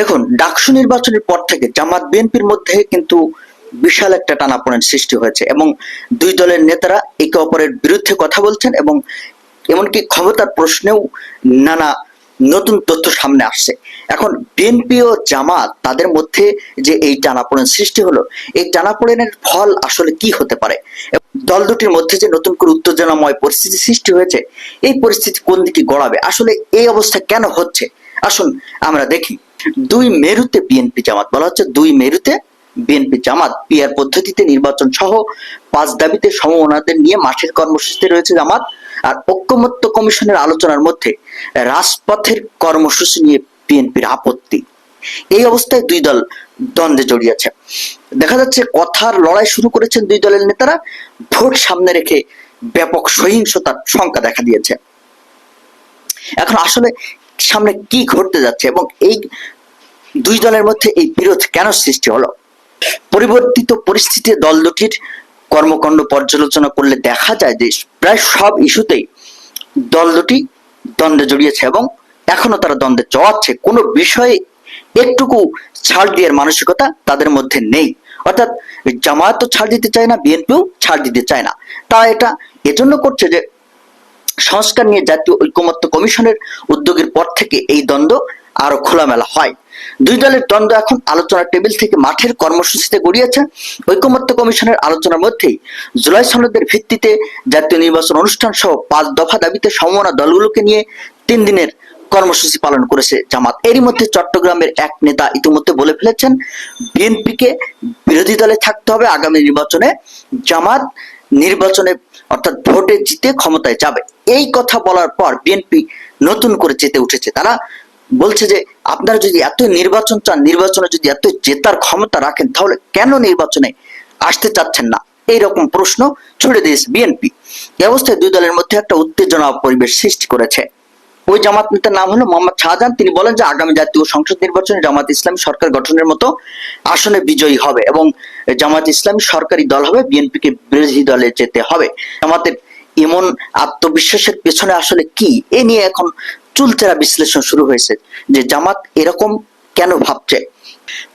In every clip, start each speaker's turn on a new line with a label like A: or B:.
A: দেখুন, ডাকসু নির্বাচনের পর থেকে জামাত বিএনপির মধ্যে কিন্তু বিশাল একটা টানাপোড়েন সৃষ্টি হয়েছে এবং দুই দলের নেতারা একে অপরের বিরুদ্ধে কথা বলছেন এবং এমনকি ক্ষমতার প্রশ্নেও নানা নতুন তথ্য সামনে আসছে। এখন বিএনপি ও জামাত তাদের মধ্যে যে এই টানাপোড়েন সৃষ্টি হলো, এই টানাপোড়েনের ফল আসলে কি হতে পারে? দল দুটির মধ্যে যে নতুন করে উত্তেজনাময় পরিস্থিতি সৃষ্টি হয়েছে, এই পরিস্থিতি কোন দিকে গড়াবে? আসলে এই অবস্থা কেন হচ্ছে? আসুন আমরা দেখি। দুই মেরুতে বিএনপি জামাত বলা হচ্ছে। দুই মেরুতে বিএনপি জামাত পিয়ার পদ্ধতিতে নির্বাচন সহ পাঁচ দাবিতে সমমনাদের নিয়ে মাঠের কর্মসূচিতে রয়েছে জামাত। আর ঐক্যমত্য কমিশনের আলোচনার মধ্যে রাজপথের কর্মসূচি নিয়ে বিএনপির আপত্তি। এই অবস্থায় দুই দল দ্বন্দ্বে জড়িয়েছে দেখা যাচ্ছে কথার লড়াই শুরু করেছেন দুই দলের নেতারা। ভোট সামনে রেখে ব্যাপক সহিংসতার শঙ্কা দেখা দিয়েছে। এখন আসলে সামনে কি ঘটতে যাচ্ছে এবং এই দুই দলের মধ্যে এই বিরোধ কেন সৃষ্টি হলো? পরিবর্তিত পরিস্থিতিতে দল দুটির কর্মকাণ্ড পর্যালোচনা করলে দেখা যায় যে প্রায় সব ইস্যুতেই দল দুটি দ্বন্দ্বে জড়িয়েছে এবং এখনও তারা দ্বন্দ্বে জড়াচ্ছে কোনো বিষয়ে একটুকু ছাড় দেওয়ার মানসিকতা তাদের মধ্যে নেই। অর্থাৎ জামায়াত তো ছাড় দিতে চায় না, বিএনপিও ছাড় দিতে চায় না। তা এটা এজন্য করছে যে সংস্কার নিয়ে জাতীয় ঐক্যমত্য কমিশনের উদ্যোগের পর থেকে এই দ্বন্দ্ব আরও খোলামেলা হয়। দুই দলের দ্বন্দ্ব এখন আলোচনার টেবিল থেকে মাঠের কর্মসূচিতে গড়িয়েছে। ঐকমত্য কমিশনের আলোচনার মধ্যেই জুলাই সনদের ভিত্তিতে জাতীয় নির্বাচন অনুষ্ঠান সহ পাঁচ দফা দাবিতে সমমনা দলগুলোকে নিয়ে তিন দিনের কর্মসূচি পালন করেছে জামাত। এরই মধ্যে চট্টগ্রামের এক নেতা ইতিমধ্যে বলে ফেলেছেন, বিএনপিকে বিরোধী দলে থাকতে হবে, আগামী নির্বাচনে জামাত নির্বাচনে অর্থাৎ ভোটে জিতে ক্ষমতায় যাবে। এই কথা বলার পর বিএনপি নতুন করে চেতে উঠেছে। তারা বলছে যে, আপনারা যদি এত নির্বাচন চান, নির্বাচনে যদি এত জেতার ক্ষমতা রাখেন, তাহলে কেন নির্বাচনে আসতে চাচ্ছেন না? এইরকম প্রশ্ন ছুড়ে দিয়েছে বিএনপি। এই অবস্থায় দুই দলের মধ্যে একটা উত্তেজনা পরিবেশ সৃষ্টি করেছে। ওই জামাত নেতার নাম হলো মোহাম্মদ শাহজাহান। তিনি বলেন যে আগামী জাতীয় সংসদ নির্বাচনে জামাত ইসলাম সরকার গঠনের মতো আসনে বিজয়ী হবে এবং জামাত ইসলামী সরকারি দল হবে, বিএনপিকে বিরোধী দলে যেতে হবে। জামাতের এমন আত্মবিশ্বাসের পেছনে আসলে কি? এ নিয়ে এখন চুলচেরা বিশ্লেষণ শুরু হয়েছে যে জামাত এরকম কেন ভাবছে?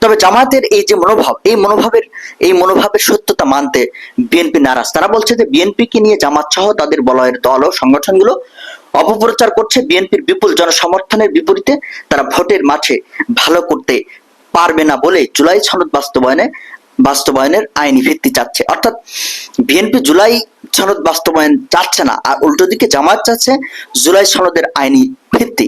A: তবে জামাতের এই যে মনোভাব, এই মনোভাবের এই মনোভাবের সত্যতা মানতে বিএনপি নারাজ। তারা বলছে যে বিএনপিকে নিয়ে জামাত সহ তাদের বলয়ের দল ও সংগঠনগুলো অপপ্রচার করছে বিএনপির বিপুল জনসমর্থনের বিপরীতে তারা ভোটের মাঠে ভালো করতে পারবে না বলে জুলাই সনদ বাস্তবায়নে, বাস্তবায়নের আইনি ভিত্তি চাচ্ছে। অর্থাৎ বিএনপি জুলাই সনদ বাস্তবায়ন চাচ্ছে না, আর উল্টো দিকে জামাত চাচ্ছে জুলাই সনদের আইনি ভিত্তি।